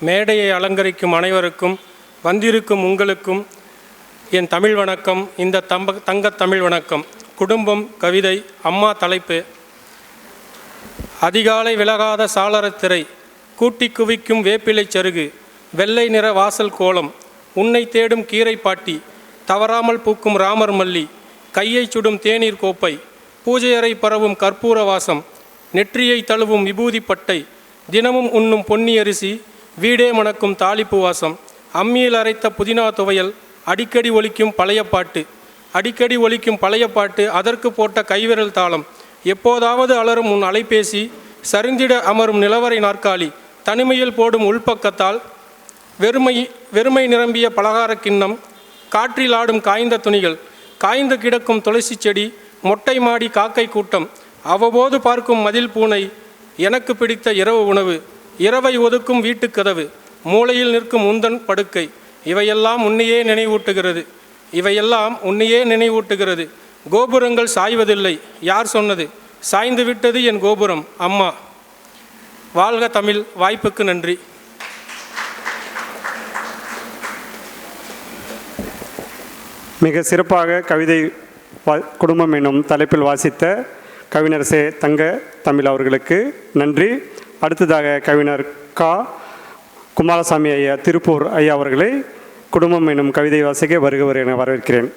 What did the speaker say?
மேடையை அலங்கரிக்கும் அனைவருக்கும் வந்திருக்கும் உங்களுக்கும் என் தமிழ் வணக்கம் இந்த தம்ப தங்கத் தமிழ் வணக்கம். குடும்பம் கவிதை அம்மா தலைப்பு. அதிகாலை விலகாத சாளரத்திரை கூட்டி குவிக்கும் வேப்பிலை சருகு வெள்ளை நிற வாசல் கோலம் உன்னை தேடும் கீரை பாட்டி தவறாமல் பூக்கும் ராமர் மல்லி கையை சுடும் தேநீர் கோப்பை பூஜையறை பரவும் கற்பூர வாசம் நெற்றியை தழுவும் விபூதி பட்டை தினமும் உண்ணும் பொன்னி அரிசி வீடே மணக்கும் தாளிப்பு வாசம். அம்மியில் அரைத்த புதினா துவையல் அடிக்கடி ஒலிக்கும் பழைய பாட்டு. அடிக்கடி ஒலிக்கும் பழைய பாட்டு அதற்கு போட்ட கைவிரல் தாளம். எப்போதாவது அலரும் உன் அலைபேசி சரிந்திட அமரும் நிலவரை நாற்காலி. தனிமையில் போடும் உள்பக்கத்தால் வெறுமை வெறுமை நிரம்பிய பலகார கிண்ணம். காற்றில் ஆடும் காய்ந்த துணிகள் காய்ந்து கிடக்கும் துளசி செடி மொட்டை மாடி காக்கை கூட்டம். அவ்வப்போது பார்க்கும் மதில் பூனை எனக்கு பிடித்த இரவு உணவு. இரவை ஒதுக்கும் வீட்டுக்கதவு மூலையில் நிற்கும் உந்தன் படுக்கை இவையெல்லாம் உன்னையே நினைவூட்டுகிறது. இவையெல்லாம் உன்னையே நினைவூட்டுகிறது. கோபுரங்கள் சாய்வதில்லை யார் சொன்னது? சாய்ந்து விட்டது என் கோபுரம் அம்மா. வாழ்க தமிழ் வாய்ப்புக்கு நன்றி. மிக சிறப்பாக கவிதை வா- குடும்பம் என்னும் தலைப்பில் வாசித்த கவிஞர் சே தங்க தமிழ் அவர்களுக்கு நன்றி. அடுத்ததாக கவிஞர் கா. குமாரசாமி ஐயா திருப்பூர் ஐயா அவர்களை குடும்பம் என்னும் கவிதை வாசிக்க வருகவர் என வரவேற்கிறேன்.